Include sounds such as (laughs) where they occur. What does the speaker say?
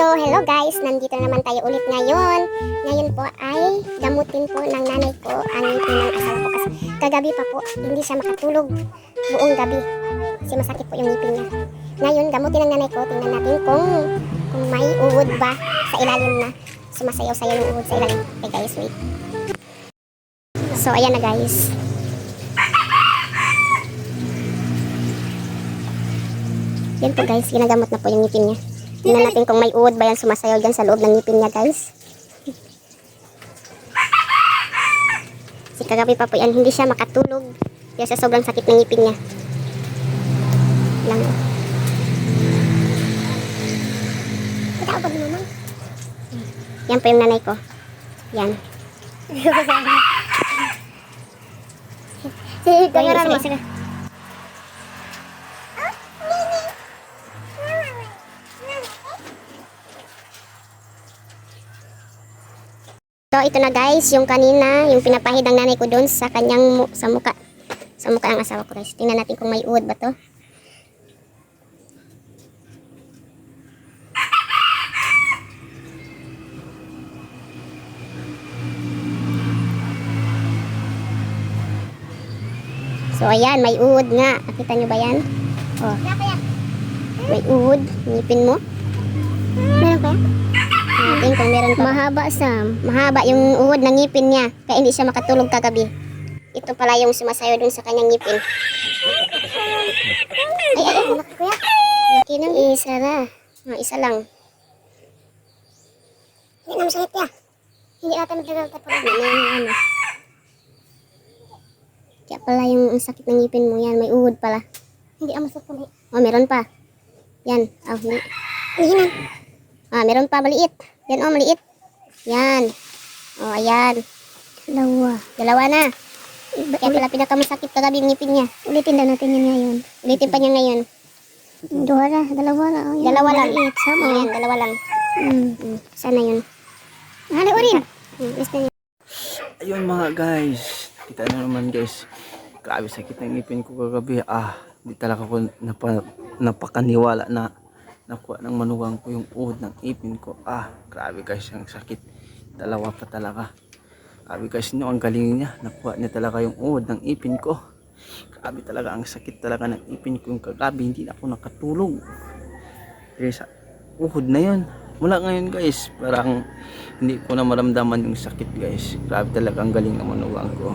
So, hello guys, nandito na naman tayo ulit ngayon. Ngayon po ay gamutin po ng nanay ko ang ngipin ng asawa ko. Kasi kagabi pa po, hindi siya makatulog buong gabi. Kasi masakit po yung ngipin niya. Ngayon, gamutin ng nanay ko. Tingnan natin kung, kung may uod ba sa ilalim na. Sumasayaw-sayaw yung uod sa ilalim. Okay guys, wait. So, ayan na guys. Yan po guys, ginagamot na po yung ngipin niya. Tingnan natin kung may uod ba yan sumasayaw dyan sa loob ng ngipin niya guys. Kasi kagabi pa po yan, hindi siya makatulog. Kaya sa sobrang sakit ng ngipin niya. Lang. Kita ba naman? Yan po yung nanay ko. Yan. (laughs) Sige, sige, sige, So ito na guys, yung kanina, yung pinapahid ng nanay ko doon sa kanyang mu- sa muka. Sa muka ng asawa ko guys. Tingnan natin kung may uod ba to. So ayan, may uod nga. Nakita nyo ba yan? Oh. May uod. Ngipin mo. Meron pa Natin pa. Mahaba Sam. Mahaba yung uod ng ngipin niya. Kaya hindi siya makatulog kagabi. Ito pala yung sumasayo dun sa kanyang ngipin. Ay, ay, ay. Kuya. Laki ng isa na. Ah, isa lang. Hindi na masakit ya. Hindi ata nagdagal pa. May ano. Kaya pala yung ang sakit ng ngipin mo yan. May uod pala. Hindi ang masakit pala. Oh, meron pa. Yan. Oh, hindi. Hihinan. Ah, meron pa maliit. Yan oh, maliit. Yan. Oh, ayan. Dalawa. Dalawa na. Kaya pala pinakamasakit kagabi yung ngipin niya. Ulitin daw natin yun ngayon. Ulitin pa niya ngayon. Dua na, dalawa na. Oh, dalawa lang. Maliit, sama. Ayan, dalawa lang. Mm. Mm. Sana yun. Hali, urin. Mm, na. Ayun mga guys, kita nyo naman guys. Grabe sakit ng ngipin ko kagabi. Ah, di talaga ko napa, napakaniwala na nakuha ng manugang ko yung uod ng ipin ko. Ah, grabe guys, ang sakit. Dalawa pa talaga. Grabe guys, no, ang galing niya. Nakuha niya talaga yung uod ng ipin ko. Grabe talaga, ang sakit talaga ng ipin ko yung kagabi. Hindi na ako nakatulog. Kaya sa uhod na yun. Mula ngayon guys, parang hindi ko na maramdaman yung sakit guys. Grabe talaga ang galing ng manugang ko.